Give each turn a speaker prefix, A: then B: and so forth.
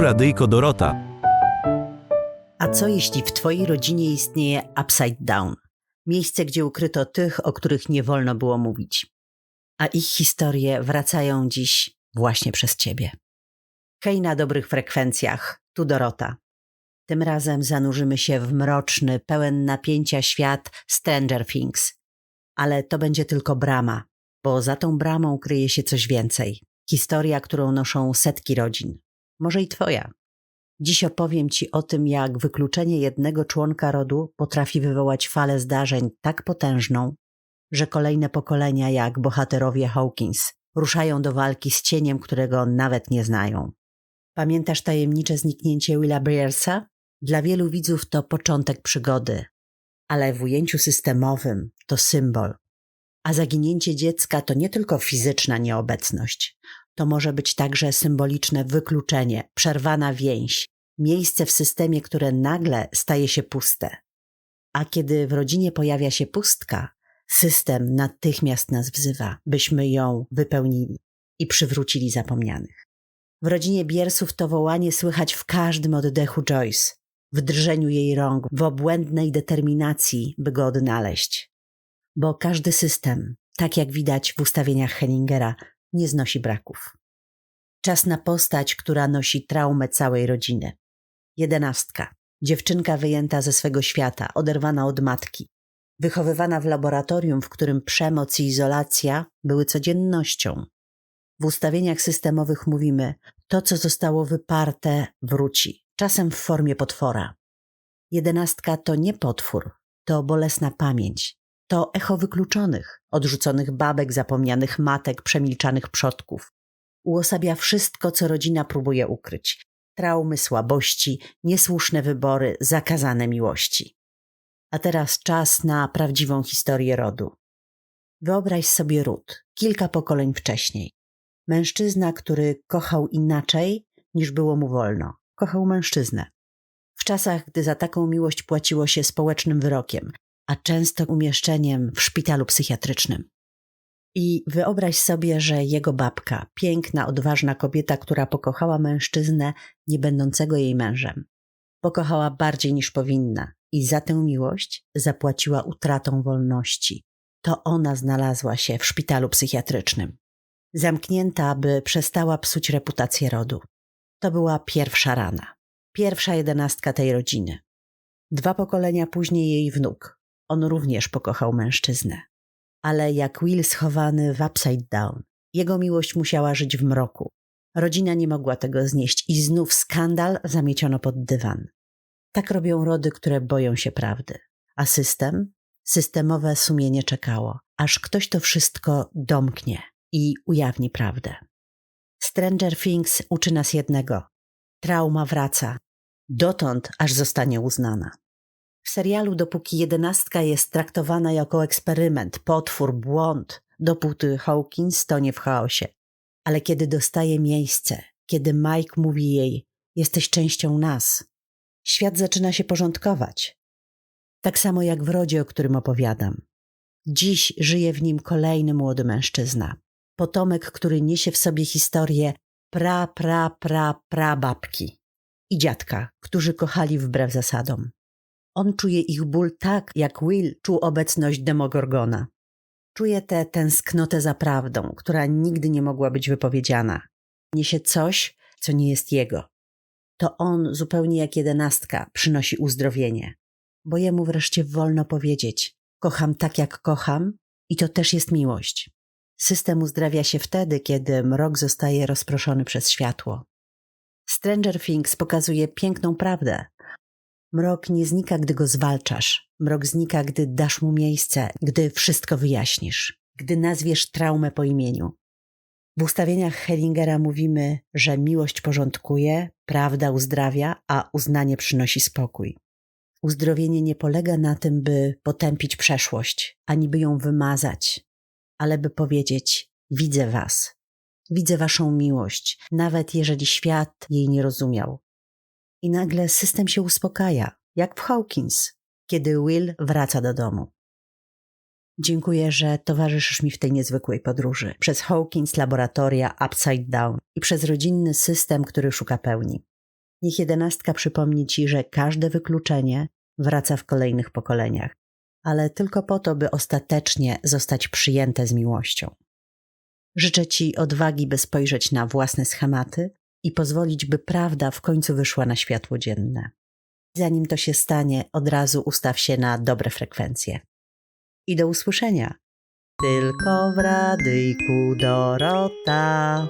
A: Radyjko Dorota.
B: A co jeśli w Twojej rodzinie istnieje Upside Down? Miejsce, gdzie ukryto tych, o których nie wolno było mówić. A ich historie wracają dziś właśnie przez Ciebie. Hej na dobrych frekwencjach, tu Dorota. Tym razem zanurzymy się w mroczny, pełen napięcia świat Stranger Things. Ale to będzie tylko brama, bo za tą bramą kryje się coś więcej. Historia, którą noszą setki rodzin. Może i Twoja. Dziś opowiem Ci o tym, jak wykluczenie jednego członka rodu potrafi wywołać falę zdarzeń tak potężną, że kolejne pokolenia, jak bohaterowie Hawkins, ruszają do walki z cieniem, którego nawet nie znają. Pamiętasz tajemnicze zniknięcie Willa Briersa? Dla wielu widzów to początek przygody, ale w ujęciu systemowym to symbol. A zaginięcie dziecka to nie tylko fizyczna nieobecność, to może być także symboliczne wykluczenie, przerwana więź, miejsce w systemie, które nagle staje się puste. A kiedy w rodzinie pojawia się pustka, system natychmiast nas wzywa, byśmy ją wypełnili i przywrócili zapomnianych. W rodzinie Biersów to wołanie słychać w każdym oddechu Joyce, w drżeniu jej rąk, w obłędnej determinacji, by go odnaleźć. Bo każdy system, tak jak widać w ustawieniach Henningera, nie znosi braków. Czas na postać, która nosi traumę całej rodziny. Jedenastka. Dziewczynka wyjęta ze swego świata, oderwana od matki. Wychowywana w laboratorium, w którym przemoc i izolacja były codziennością. W ustawieniach systemowych mówimy: to, co zostało wyparte, wróci, czasem w formie potwora. Jedenastka to nie potwór, to bolesna pamięć, to echo wykluczonych, odrzuconych babek, zapomnianych matek, przemilczanych przodków. Uosabia wszystko, co rodzina próbuje ukryć: traumy, słabości, niesłuszne wybory, zakazane miłości. A teraz czas na prawdziwą historię rodu. Wyobraź sobie ród, kilka pokoleń wcześniej. Mężczyzna, który kochał inaczej niż było mu wolno. Kochał mężczyznę. W czasach, gdy za taką miłość płaciło się społecznym wyrokiem, a często umieszczeniem w szpitalu psychiatrycznym. I wyobraź sobie, że jego babka, piękna, odważna kobieta, która pokochała mężczyznę, nie będącego jej mężem, pokochała bardziej niż powinna i za tę miłość zapłaciła utratą wolności. To ona znalazła się w szpitalu psychiatrycznym. Zamknięta, aby przestała psuć reputację rodu. To była pierwsza rana. Pierwsza jedenastka tej rodziny. Dwa pokolenia później jej wnuk. On również pokochał mężczyznę. Ale jak Will schowany w Upside Down, jego miłość musiała żyć w mroku. Rodzina nie mogła tego znieść i znów skandal zamieciono pod dywan. Tak robią rody, które boją się prawdy. A system? Systemowe sumienie czekało, aż ktoś to wszystko domknie i ujawni prawdę. Stranger Things uczy nas jednego. Trauma wraca. Dotąd, aż zostanie uznana. W serialu, dopóki jedenastka jest traktowana jako eksperyment, potwór, błąd, dopóty Hawkins tonie w chaosie. Ale kiedy dostaje miejsce, kiedy Mike mówi jej, jesteś częścią nas, świat zaczyna się porządkować. Tak samo jak w rodzie, o którym opowiadam. Dziś żyje w nim kolejny młody mężczyzna. Potomek, który niesie w sobie historię pra, pra, pra, pra babki i dziadka, którzy kochali wbrew zasadom. On czuje ich ból tak, jak Will czuł obecność Demogorgona. Czuje tę tęsknotę za prawdą, która nigdy nie mogła być wypowiedziana. Niesie coś, co nie jest jego. To on, zupełnie jak jedenastka, przynosi uzdrowienie. Bo jemu wreszcie wolno powiedzieć: Kocham tak, jak kocham, i to też jest miłość. System uzdrawia się wtedy, kiedy mrok zostaje rozproszony przez światło. Stranger Things pokazuje piękną prawdę. Mrok nie znika, gdy go zwalczasz. Mrok znika, gdy dasz mu miejsce, gdy wszystko wyjaśnisz, gdy nazwiesz traumę po imieniu. W ustawieniach Hellingera mówimy, że miłość porządkuje, prawda uzdrawia, a uznanie przynosi spokój. Uzdrowienie nie polega na tym, by potępić przeszłość, ani by ją wymazać, ale by powiedzieć: Widzę Was, widzę Waszą miłość, nawet jeżeli świat jej nie rozumiał. I nagle system się uspokaja, jak w Hawkins, kiedy Will wraca do domu. Dziękuję, że towarzyszysz mi w tej niezwykłej podróży. Przez Hawkins laboratoria Upside Down i przez rodzinny system, który szuka pełni. Niech jedenastka przypomni ci, że każde wykluczenie wraca w kolejnych pokoleniach, ale tylko po to, by ostatecznie zostać przyjęte z miłością. Życzę ci odwagi, by spojrzeć na własne schematy i pozwolić, by prawda w końcu wyszła na światło dzienne. Zanim to się stanie, od razu ustaw się na dobre frekwencje. I do usłyszenia. Tylko w radyjku Dorota.